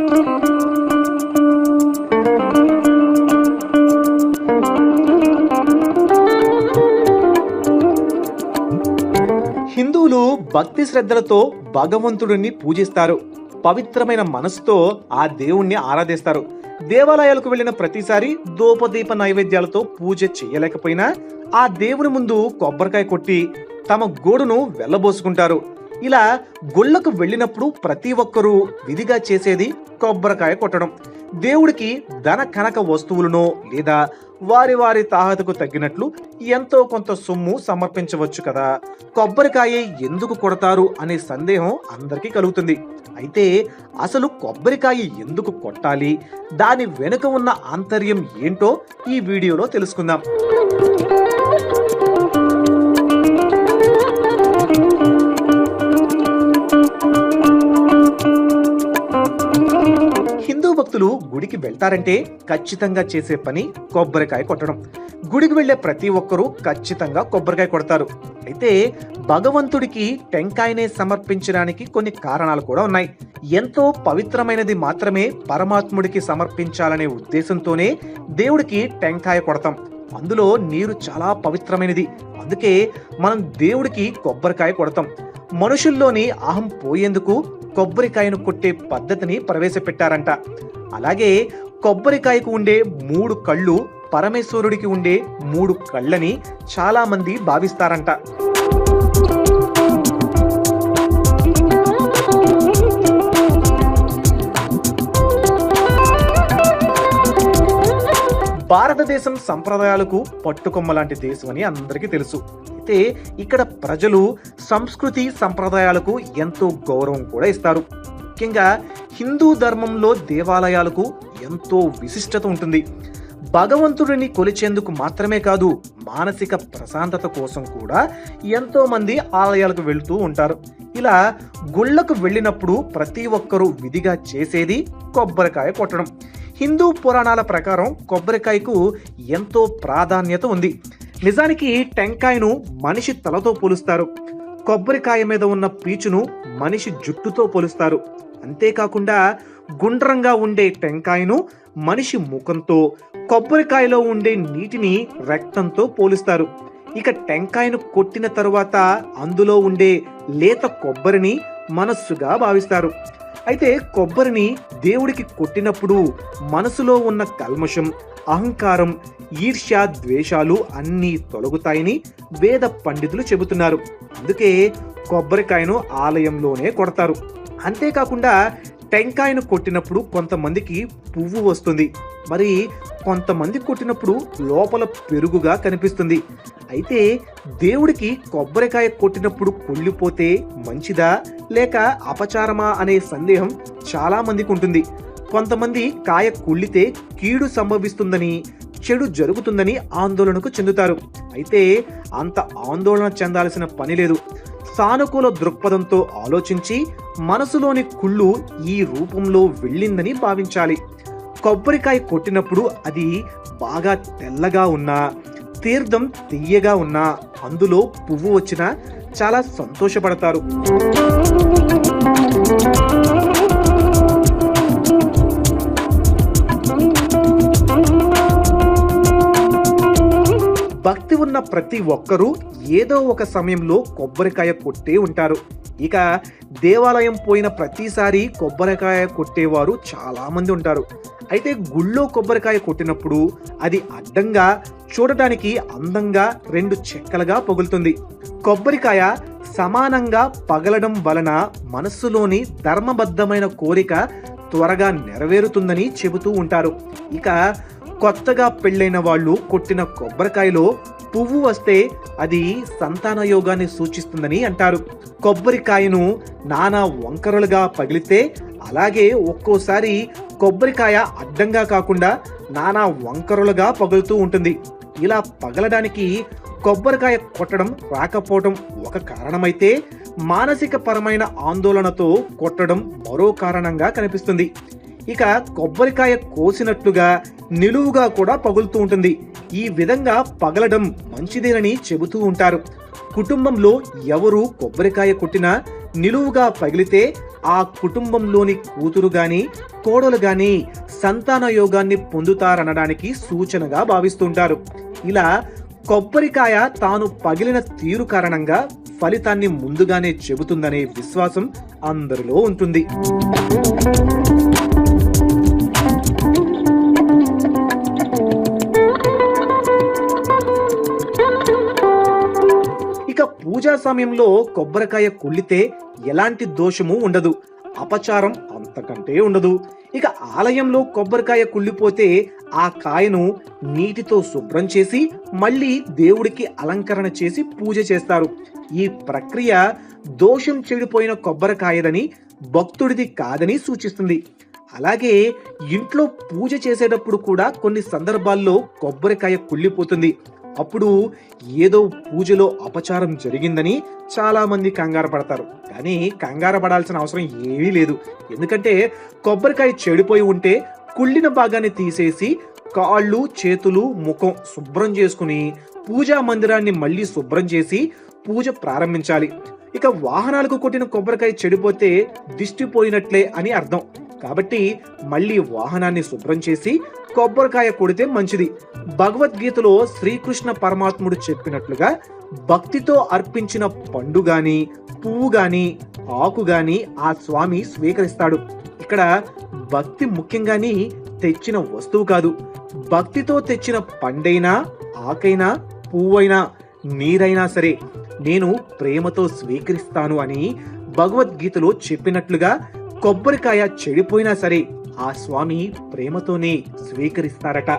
హిందువులు భక్తి శ్రద్ధలతో భగవంతుడిని పూజిస్తారు. పవిత్రమైన మనసుతో ఆ దేవుణ్ణి ఆరాధిస్తారు. దేవాలయాలకు వెళ్ళిన ప్రతిసారి దూపదీప నైవేద్యాలతో పూజ చేయలేకపోయినా ఆ దేవుని ముందు కొబ్బరికాయ కొట్టి తమ గోడును వెళ్ళబోసుకుంటారు ఇలా గుళ్ళకు వెళ్ళినప్పుడు ప్రతి ఒక్కరూ విధిగా చేసేది కొబ్బరికాయ కొట్టడం. దేవుడికి ధన కనక వస్తువులను లేదా వారి వారి తాహతకు తగ్గినట్లు ఎంతో కొంత సొమ్ము సమర్పించవచ్చు కదా. కొబ్బరికాయ ఎందుకు కొడతారు అనే సందేహం అందరికీ కలుగుతుంది. అయితే అసలు కొబ్బరికాయ ఎందుకు కొట్టాలి? దాని వెనుక ఉన్న ఆంతర్యం ఏంటో ఈ వీడియోలో తెలుసుకుందాం. వెళ్తారంటే ఖచ్చితంగా చేసే పని కొబ్బరికాయ కొట్టడం. గుడికి వెళ్ళే ప్రతి ఒక్కరూ ఖచ్చితంగా కొబ్బరికాయ కొడతారు. అయితే భగవంతుడికి టెంకాయనే సమర్పించడానికి కొన్ని కారణాలు కూడా ఉన్నాయి. ఎంతో పవిత్రమైనది మాత్రమే పరమాత్ముడికి సమర్పించాలనే ఉద్దేశంతోనే దేవుడికి టెంకాయ కొడతాం. అందులో నీరు చాలా పవిత్రమైనది. అందుకే మనం దేవుడికి కొబ్బరికాయ కొడతాం. మనుషుల్లోని అహం పోయేందుకు కొబ్బరికాయను కొట్టే పద్ధతిని ప్రవేశపెట్టారంట. అలాగే కొబ్బరికాయకు ఉండే మూడు కళ్ళు పరమేశ్వరుడికి ఉండే మూడు కళ్ళని చాలా మంది భావిస్తారంట. భారతదేశం సంప్రదాయాలకు పట్టుకొమ్మ లాంటి దేశం అని అందరికీ తెలుసు. అయితే ఇక్కడ ప్రజలు సంస్కృతి సంప్రదాయాలకు ఎంతో గౌరవం కూడా ఇస్తారు. ముఖ్యంగా హిందూ ధర్మంలో దేవాలయాలకు ఎంతో విశిష్టత ఉంటుంది. భగవంతుడిని కొలిచేందుకు మాత్రమే కాదు మానసిక ప్రశాంతత కోసం కూడా ఎంతోమంది ఆలయాలకు వెళుతూ ఉంటారు. ఇలా గుళ్ళకు వెళ్ళినప్పుడు ప్రతి ఒక్కరూ విధిగా చేసేది కొబ్బరికాయ కొట్టడం. హిందూ పురాణాల ప్రకారం కొబ్బరికాయకు ఎంతో ప్రాధాన్యత ఉంది. నిజానికి టెంకాయను మనిషి తలతో పోలుస్తారు. కొబ్బరికాయ మీద ఉన్న పీచును మనిషి జుట్టుతో పోలుస్తారు. అంతేకాకుండా గుండ్రంగా ఉండే టెంకాయను మనిషి ముఖంతో కొబ్బరికాయలో ఉండే నీటిని రక్తంతో పోలుస్తారు. ఇక టెంకాయను కొట్టిన తరువాత అందులో ఉండే లేత కొబ్బరిని మనస్సుగా భావిస్తారు. అయితే కొబ్బరిని దేవుడికి కొట్టినప్పుడు మనసులో ఉన్న కల్మషం అహంకారం ఈర్ష్య ద్వేషాలు అన్నీ తొలగుతాయని వేద పండితులు చెబుతున్నారు. అందుకే కొబ్బరికాయను ఆలయంలోనే కొడతారు. అంతేకాకుండా టెంకాయను కొట్టినప్పుడు కొంతమందికి పువ్వు వస్తుంది. మరి కొంతమంది కొట్టినప్పుడు లోపల పెరుగుగా కనిపిస్తుంది. అయితే దేవుడికి కొబ్బరికాయ కొట్టినప్పుడు కుళ్ళిపోతే మంచిదా లేక అపచారమా అనే సందేహం చాలా మందికి ఉంటుంది. కొంతమంది కాయ కుళ్ళితే కీడు సంభవిస్తుందని చెడు జరుగుతుందని ఆందోళనకు చెందుతారు. అయితే అంత ఆందోళన చెందాల్సిన పని లేదు. సానుకూల దృక్పథంతో ఆలోచించి మనసులోని కుళ్ళు ఈ రూపంలో వెళ్ళిందని భావించాలి. కొబ్బరికాయ కొట్టినప్పుడు అది బాగా తెల్లగా ఉన్నా తీర్థం తీయగా ఉన్నా అందులో పువ్వు వచ్చినా చాలా సంతోషపడతారు. ప్రతి ఒక్కరూ ఏదో ఒక సమయంలో కొబ్బరికాయ కొట్టే ఉంటారు. ఇక దేవాలయం పోయిన ప్రతిసారి కొబ్బరికాయ కొట్టేవారు చాలామంది ఉంటారు. అయితే గుళ్ళో కొబ్బరికాయ కొట్టినప్పుడు అది అడ్డంగా చూడటానికి అందంగా రెండు చెక్కలుగా పగులుతుంది. కొబ్బరికాయ సమానంగా పగలడం వలన మనస్సులోని ధర్మబద్ధమైన కోరిక త్వరగా నెరవేరుతుందని చెబుతూ ఉంటారు. ఇక కొత్తగా పెళ్ళైన వాళ్ళు కొట్టిన కొబ్బరికాయలో పువ్వు వస్తే అది సంతాన యోగాన్ని సూచిస్తుందని అంటారు. కొబ్బరికాయను నానా వంకరలుగా పగిలితే అలాగే ఒక్కోసారి కొబ్బరికాయ అడ్డంగా కాకుండా నానా వంకరలుగా పగులుతూ ఉంటుంది. ఇలా పగలడానికి కొబ్బరికాయ కొట్టడం రాకపోవడం ఒక కారణమైతే మానసిక పరమైన ఆందోళనతో కొట్టడం మరో కారణంగా కనిపిస్తుంది. ఇక కొబ్బరికాయ కోసినట్లుగా నిలువుగా కూడా పగులుతూ ఉంటుంది. ఈ విధంగా పగలడం మంచిదేనని చెబుతూ ఉంటారు. కుటుంబంలో ఎవరు కొబ్బరికాయ కొట్టినా నిలువుగా పగిలితే ఆ కుటుంబంలోని కూతురు గాని కోడలు గాని సంతాన యోగాన్ని పొందుతారనడానికి సూచనగా భావిస్తుంటారు. ఇలా కొబ్బరికాయ తాను పగిలిన తీరు కారణంగా ఫలితాన్ని ముందుగానే చెబుతుందనే విశ్వాసం అందరిలో ఉంటుంది. పూజా సమయంలో కొబ్బరికాయ కుళ్ళితే ఎలాంటి దోషము ఉండదు. అపచారం అంతకంటే ఉండదు. ఇక ఆలయంలో కొబ్బరికాయ కుళ్ళిపోతే ఆ కాయను నీటితో శుభ్రం చేసి మళ్ళీ దేవుడికి అలంకరణ చేసి పూజ చేస్తారు. ఈ ప్రక్రియ దోషం చెడిపోయిన కొబ్బరికాయదని భక్తుడిది కాదని సూచిస్తుంది. అలాగే ఇంట్లో పూజ చేసేటప్పుడు కూడా కొన్ని సందర్భాల్లో కొబ్బరికాయ కుళ్ళిపోతుంది. అప్పుడు ఏదో పూజలో అపచారం జరిగిందని చాలా మంది కంగారు పడతారు. కానీ కంగారు పడాల్సిన అవసరం ఏమీ లేదు. ఎందుకంటే కొబ్బరికాయ చెడిపోయి ఉంటే కుళ్ళిన భాగాన్ని తీసేసి కాళ్ళు చేతులు ముఖం శుభ్రం చేసుకుని పూజా మందిరాన్ని మళ్ళీ శుభ్రం చేసి పూజ ప్రారంభించాలి. ఇక వాహనాలకు కొట్టిన కొబ్బరికాయ చెడిపోతే దిష్టి పోయినట్లే అని అర్థం. కాబట్టి మళ్ళీ వాహనాన్ని శుభ్రం చేసి కొబ్బరికాయ కొడితే మంచిది. భగవద్గీతలో శ్రీకృష్ణ పరమాత్ముడు చెప్పినట్లుగా భక్తితో అర్పించిన పండు గాని పువ్వు గాని ఆకు గాని ఆ స్వామి స్వీకరిస్తాడు. ఇక్కడ భక్తి ముఖ్యంగాని తెచ్చిన వస్తువు కాదు. భక్తితో తెచ్చిన పండైనా ఆకైనా పువ్వైనా నీరైనా సరే నేను ప్రేమతో స్వీకరిస్తాను అని భగవద్గీతలో చెప్పినట్లుగా కొబ్బరికాయ చెడిపోయినా సరే ఆ స్వామి ప్రేమతోనే స్వీకరిస్తారట.